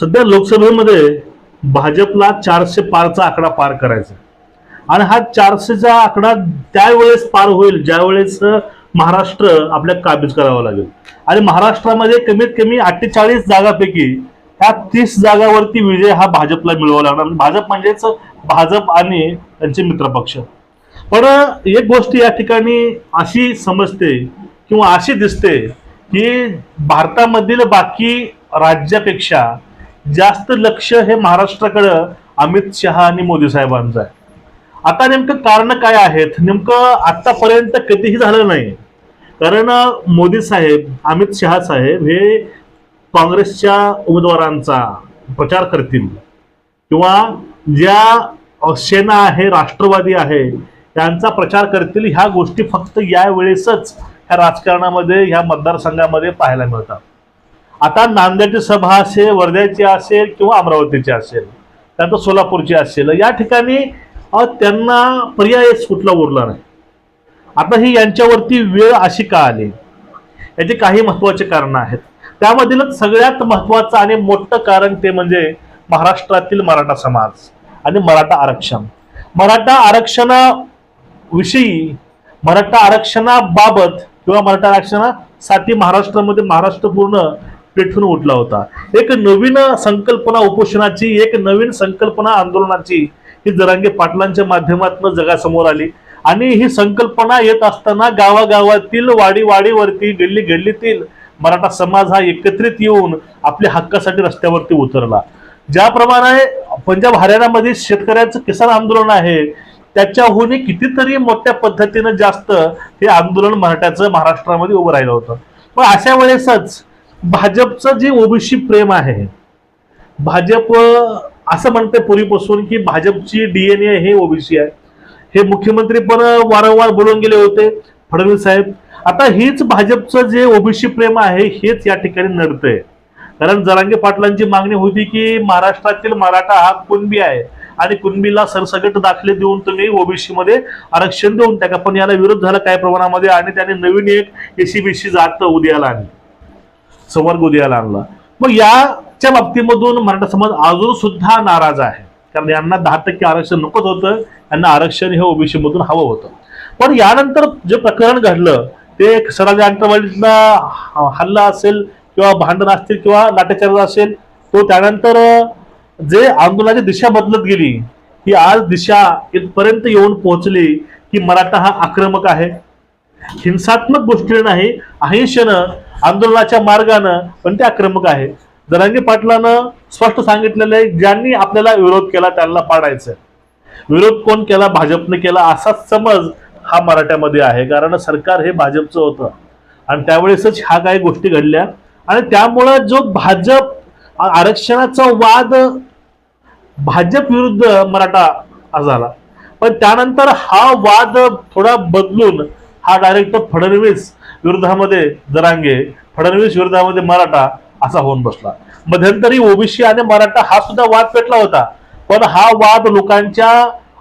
सध्या लोकसभेमध्ये भाजपला चारशे पारचा आकडा पार करायचा आणि हा चारशेचा आकडा त्यावेळेस पार होईल ज्यावेळेस महाराष्ट्र आपल्या काबीज करावा लागेल. आणि महाराष्ट्रामध्ये कमीत कमी अठ्ठेचाळीस जागापैकी ह्या तीस जागावरती विजय हा भाजपला मिळवावा लागणार. भाजप म्हणजेच भाजप आणि त्यांचे मित्रपक्ष. पण एक गोष्ट या ठिकाणी अशी समजते किंवा अशी दिसते की भारतामधील बाकी राज्यापेक्षा जास्त लक्ष हे महाराष्ट्राकडं अमित शहा आणि मोदी साहेबांचं आहे. आता नेमकं कारण काय आहेत? नेमकं आतापर्यंत कधीही झालं नाही. कारण मोदी साहेब अमित शहा साहेब हे काँग्रेसच्या उमेदवारांचा प्रचार करतील. किंवा ज्या सेना आहे राष्ट्रवादी आहे त्यांचा प्रचार करतील ह्या गोष्टी फक्त यावेळेसच ह्या राजकारणामध्ये ह्या मतदारसंघामध्ये पाहायला मिळतात. आता नांदेडची सभा असेल वर्ध्याची असेल किंवा अमरावतीची असेल त्यानंतर सोलापूरची असेल या ठिकाणी त्यांना पर्यायच कुठला उरला नाही. आता ही यांच्यावरती वेळ अशी का आली? याचे काही महत्त्वाचे कारणं आहेत. त्यामधीलच सगळ्यात महत्वाचं आणि मोठं कारण ते म्हणजे महाराष्ट्रातील मराठा समाज आणि मराठा आरक्षण. मराठा आरक्षणाविषयी मराठा आरक्षणाबाबत किंवा मराठा आरक्षणासाठी महाराष्ट्रामध्ये महाराष्ट्र पूर्ण पेटून उठला होता. एक नवीन संकल्पना उपोषणाची एक नवीन संकल्पना आंदोलनाची ही जरांगे पाटलांच्या माध्यमातून जगासमोर आली. आणि ही संकल्पना येत असताना गावागावातील वाडी वाडीवरती गल्ली गल्लीतील मराठा समाज हा एकत्रित येऊन आपल्या हक्कासाठी रस्त्यावरती उतरला. ज्याप्रमाणे पंजाब हरियाणामध्ये शेतकऱ्यांचं किसान आंदोलन आहे त्याच्याहूनही कितीतरी मोठ्या पद्धतीनं जास्त हे आंदोलन मराठ्याचं महाराष्ट्रामध्ये उभं राहिलं होतं. पण अशा वेळेसच भाजपचं जे ओबीसी प्रेम आहे भाजप असं म्हणते पूर्वीपासून की भाजपची डीएनए हे ओबीसी आहे. हे मुख्यमंत्री पण वारंवार बोलून गेले होते फडणवीस साहेब. आता हेच भाजपचं जे ओबीसी प्रेम आहे हेच या ठिकाणी नडतंय. कारण जरांगे पाटलांची मागणी होती की महाराष्ट्रातील मराठा हा कुणबी आहे आणि कुणबीला सरसगट दाखले देऊन तुम्ही ओबीसी मध्ये आरक्षण देऊन टाका. पण याला विरोध झाला काही प्रमाणामध्ये आणि त्याने नवीन एक एसीबीसी जात उद्याला आणली. संवर्ग उदयाला आणला. मग याच्या बाबतीमधून मराठा समाज अजून सुद्धा नाराज आहे. कारण यांना दहा टक्के आरक्षण नकोच होतं. यांना आरक्षण हे ओबीसी मधून हवं होतं. पण यानंतर जे प्रकरण घडलं ते सराज अंतरवालीतला हल्ला असेल किंवा भांडण असतील किंवा लाटेचार असेल तो त्यानंतर जे आंदोलनाची दिशा बदलत गेली ही आज दिशा इथपर्यंत येऊन पोहोचली की मराठा हा आक्रमक आहे. हिंसात्मक गोष्टी नाही अहिंसेनं आंदोलनाच्या मार्गानं पण ते आक्रमक आहे. धनंजय पाटलानं स्पष्ट सांगितलेलं आहे ज्यांनी आपल्याला विरोध केला त्यांना पाडायचं विरोध कोण केला? भाजपने केला असाच समज हा मराठ्यामध्ये आहे. कारण सरकार हे भाजपचं होतं. आणि त्यावेळेसच ह्या काही गोष्टी घडल्या. आणि त्यामुळं जो भाजप आरक्षणाचा वाद भाजप विरुद्ध मराठा झाला. पण त्यानंतर हा वाद थोडा बदलून हा डायरेक्ट फडणवीस विरोधामध्ये जरांगे फडणवीस विरोधामध्ये मराठा असा होऊन बसला. मध्यंतरी ओबीसी आणि मराठा हा सुद्धा वाद पेटला होता. पण हा वाद लोकांच्या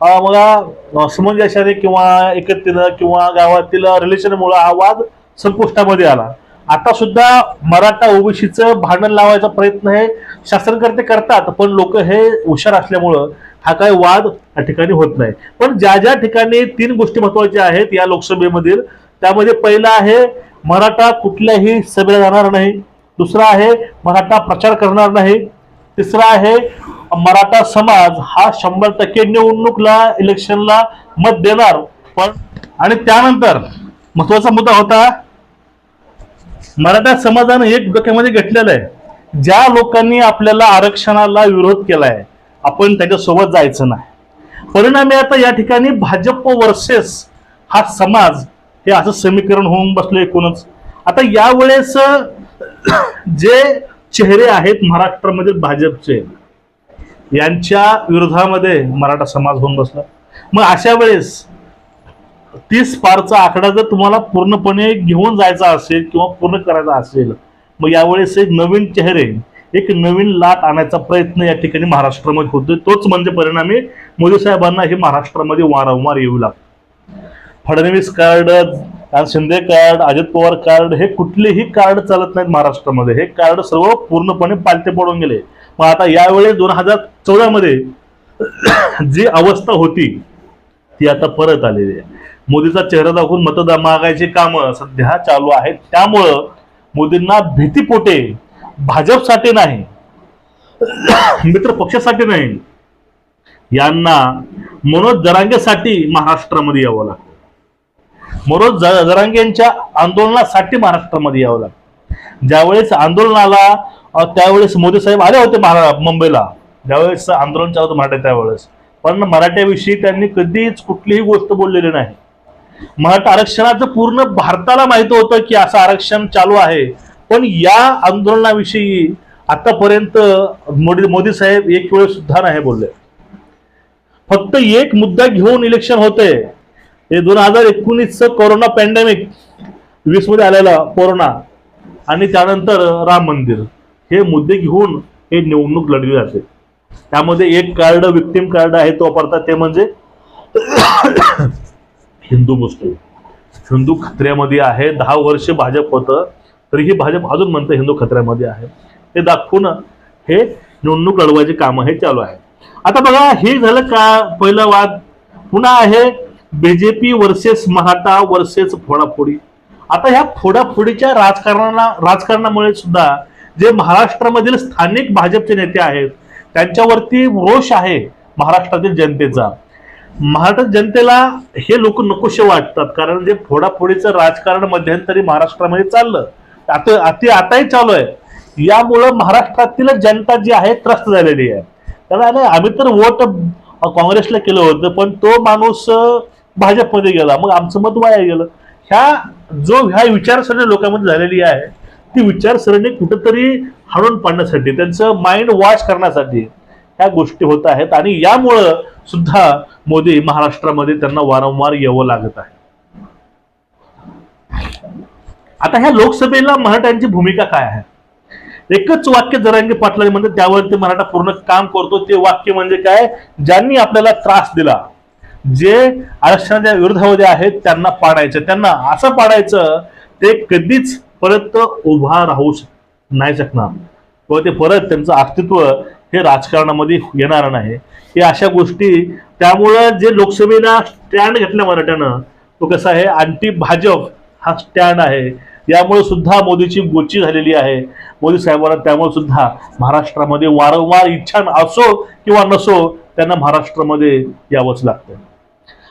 मला समंजशाने किंवा एकत्रीनं किंवा गावातील रिलेशनमुळं हा वाद संपुष्टामध्ये आला. आता सुद्धा मराठा ओबीसीचं भांडण लावायचा प्रयत्न हे शासनकर्ते करतात पण लोक हे हुशार असल्यामुळं हा काय वाद या ठिकाणी होत नाही. पण ज्या ज्या ठिकाणी तीन गोष्टी महत्त्वाच्या आहेत या लोकसभेमधील त्यामध्ये पहिला आहे मराठा कुठल्याही सभेला जाणार नाही. दुसरा आहे मराठा प्रचार करणार नाही. तिसरा आहे मराठा समाज हा शंभर टक्के निवडणूकला इलेक्शनला मत देणार. पण आणि त्यानंतर महत्त्वाचा मुद्दा होता मराठा समाजानं एक डोक्यामध्ये घेतलेलं आहे. ज्या लोकांनी आपल्याला आरक्षणाला विरोध केलाय आपण त्याच्यासोबत जायचं नाही. परिणामी आता या ठिकाणी भाजप वर्सेस हा समाज हे असं समीकरण होऊन बसलं एकूणच. आता यावेळेस जे चेहरे आहेत महाराष्ट्रामध्ये भाजपचे यांच्या विरोधामध्ये मराठा समाज होऊन बसला. मग अशा वेळेस तीस पारचा आकडा जर तुम्हाला पूर्णपणे घेऊन जायचा असेल किंवा पूर्ण करायचा असेल मग यावेळेस एक नवीन चेहरे एक नवीन लाट आणायचा प्रयत्न या ठिकाणी महाराष्ट्रामध्ये होतोय. तोच म्हणजे परिणामी मोदी साहेबांना हे महाराष्ट्रामध्ये वारंवार येऊ लागतं. Fadnavis card Shinde card Ajit Pawar card हे कुठलेही कार्ड चालत नाहीत महाराष्ट्रामध्ये. हे कार्ड सर्व पूर्णपणे पालते पडून गेले. मग आता यावेळेस दोन हजार चौदामध्ये जी अवस्था होती ती आता परत आलेली आहे. मोदीचा चेहरा दाखवून मतदान मागायची कामं सध्या चालू आहेत. त्यामुळं मोदींना भीतीपोटे भाजपसाठी नाही मित्र पक्षासाठी नाही यांना मनोज दरांगेसाठी महाराष्ट्रामध्ये यावं लागतं. मनोज जरांगेंच्या आंदोलनासाठी महाराष्ट्रामध्ये यावं लागतं. ज्यावेळेस आंदोलनाला त्यावेळेस मोदी साहेब आले होते महारा मुंबईला. ज्यावेळेस आंदोलन चालत होतं मराठा त्यावेळेस. पण मराठ्याविषयी त्यांनी कधीच कुठलीही गोष्ट बोललेली नाही. मराठा आरक्षणाचं पूर्ण भारताला माहीत होतं की असं आरक्षण चालू आहे. पण या आंदोलनाविषयी आतापर्यंत मोदी मोदी साहेब एक वेळ सुद्धा नाही बोलले. फक्त एक मुद्दा घेऊन इलेक्शन होते. हे दोन हजार एकोणीसचं कोरोना पॅन्डेमिक वीसमध्ये आलेला कोरोना आणि त्यानंतर राम मंदिर. हे मुद्दे घेऊन हे निवडणूक लढली जाते. त्यामध्ये एक कार्ड विक्टिम कार्ड आहे तो वापरतात ते म्हणजे हिंदू मुस्लिम. हिंदू खत्र्यामध्ये आहे. दहा वर्ष भाजप होतं तरीही भाजप अजून म्हणतं हिंदू खत्र्यामध्ये आहे. हे दाखवून हे निवडणूक लढवायचे काम हे चालू आहे. आता बघा हे झालं का? पहिला वाद. पुन्हा आहे बीजेपी वर्सेस महाता वर्सेस फोडाफोडी आता ह्या फोडाफोडीच्या राजकारणाला राजकारणामुळे सुद्धा जे महाराष्ट्रामधील स्थानिक भाजपचे नेते आहेत त्यांच्यावरती रोष आहे महाराष्ट्रातील जनतेचा. महाराष्ट्र जनतेला हे लोक नकोशे वाटतात कारण जे फोडाफोडीचं राजकारण मध्यंतरी महाराष्ट्रामध्ये चाललं आता अति आताही चालू आहे. यामुळं महाराष्ट्रातील जनता जी आहे त्रस्त झालेली आहे. कारण आम्ही तर वोट काँग्रेसला केलं होतं पण तो माणूस भाजपमध्ये गेला मग आमचं मत वाया गेलं. ह्या जो ह्या विचारसरणी लोकांमध्ये झालेली आहे ती विचारसरणी कुठंतरी हाणून पाडण्यासाठी त्यांचं माइंड वॉश करण्यासाठी ह्या गोष्टी होत आहेत. आणि यामुळं सुद्धा मोदी महाराष्ट्रामध्ये त्यांना वारंवार यावं लागत आहे. आता ह्या लोकसभेला मराठ्यांची भूमिका काय आहे? एकच वाक्य जरांगे पाटलांनी त्यावर त्यावरती मराठा पूर्ण काम करतो. ते वाक्य म्हणजे काय? ज्यांनी आपल्याला त्रास दिला जे आरक्षणाच्या विरोधामध्ये आहेत त्यांना पाडायचं. त्यांना असं पाडायचं ते कधीच परत उभा राहू शक- नाही शकणार. किंवा ते परत त्यांचं अस्तित्व हे राजकारणामध्ये येणार नाही. हे अशा गोष्टी त्यामुळं जे लोकसभेला स्टँड घेतल्या मराठ्यानं तो कसा आहे अँटी भाजप हा स्टँड आहे. यामुळे सुद्धा मोदीची गोची झालेली आहे. मोदी साहेबांना त्यामुळे सुद्धा महाराष्ट्रामध्ये वारंवार इच्छा असो किंवा नसो त्यांना महाराष्ट्रामध्ये यावंच लागतं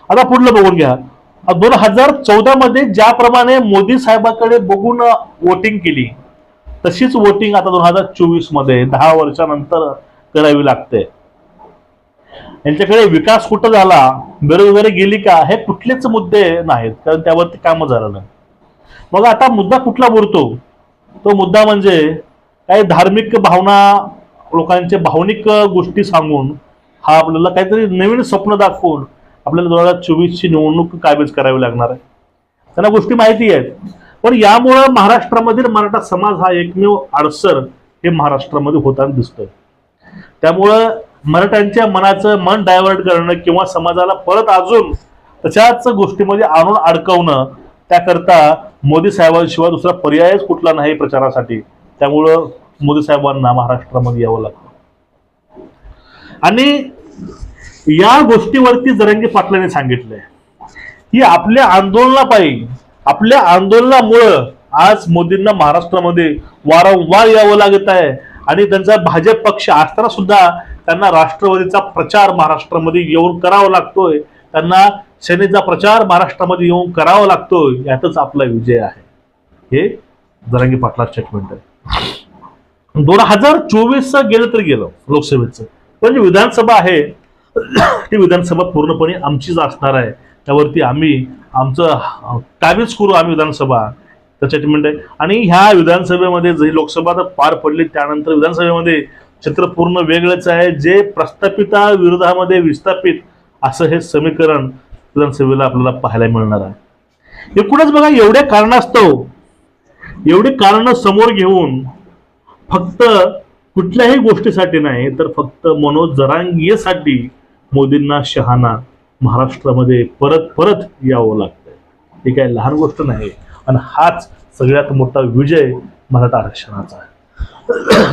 आता पुढलं बघून घ्या. दोन हजार चौदा मध्ये ज्याप्रमाणे मोदी साहेबांकडे बघून वोटिंग केली तशीच वोटिंग आता दोन हजार चोवीसमध्ये दहा वर्षानंतर करावी लागते. यांच्याकडे विकास कुठं झाला बेरोजगारी गेली का हे कुठलेच मुद्दे नाहीत कारण त्यावरती काम झालं नाही. मग आता मुद्दा कुठला बोलतो? तो मुद्दा म्हणजे काही धार्मिक भावना लोकांचे भावनिक गोष्टी सांगून हा आपल्याला काहीतरी नवीन स्वप्न दाखवून आपल्याला दोन हजार चोवीसची निवडणूक कायबीज करावी लागणार आहे. त्यांना गोष्टी माहिती आहेत. पण यामुळं महाराष्ट्रामधील मराठा समाज हा एकमेव अडसर हे महाराष्ट्रामध्ये होताना दिसतोय. त्यामुळं मराठ्यांच्या मनाचं मन डायव्हर्ट करणं किंवा समाजाला परत अजून तशाच गोष्टीमध्ये आणून अडकवणं त्याकरता मोदी साहेबांशिवाय दुसरा पर्यायच कुठला नाही प्रचारासाठी. त्यामुळं मोदी साहेबांना महाराष्ट्रामध्ये यावं लागतं. आणि या गोष्टीवरती जरंगी पाटलांनी सांगितलंय की आपल्या आंदोलनापायी आपल्या आंदोलनामुळं आज मोदींना महाराष्ट्रामध्ये वारंवार यावं लागत आहे. आणि त्यांचा भाजप पक्ष असताना सुद्धा त्यांना राष्ट्रवादीचा प्रचार महाराष्ट्रामध्ये येऊन करावा लागतोय. त्यांना सेनेचा प्रचार महाराष्ट्रामध्ये येऊन करावा लागतोय. यातच आपला विजय आहे. हे जरांगी पाटला स्टेटमेंट आहे. दोन हजार चोवीस गेलं तर गेलं लोकसभेचं. पण विधानसभा आहे ती विधानसभा पूर्णपणे आमचीच असणार आहे. त्यावरती आम्ही आमचं काबीज करू आम्ही विधानसभा. तर स्टेटमेंट आहे आणि ह्या विधानसभेमध्ये जरी लोकसभा तर पार पडली त्यानंतर विधानसभेमध्ये चित्र पूर्ण वेगळंच आहे. जे प्रस्थापिता विरोधामध्ये विस्थापित असं हे समीकरण विधानसभेला आपल्याला पाहायला मिळणार आहे. एकूणच बघा एवढ्या कारणास्तव एवढी कारणं समोर घेऊन फक्त कुठल्याही गोष्टीसाठी नाही तर फक्त मनोज जरांगीसाठी मोदींना शहाणा महाराष्ट्रामध्ये परत परत यावं लागतंय. ही काही लहान गोष्ट नाही. आणि हाच सगळ्यात मोठा विजय मराठा आरक्षणाचा आहे.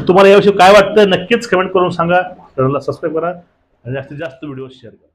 तुम्हाला याविषयी काय वाटतं नक्कीच कमेंट करून सांगा. चॅनलला सबस्क्राईब करा आणि जास्तीत जास्त व्हिडिओ शेअर करा.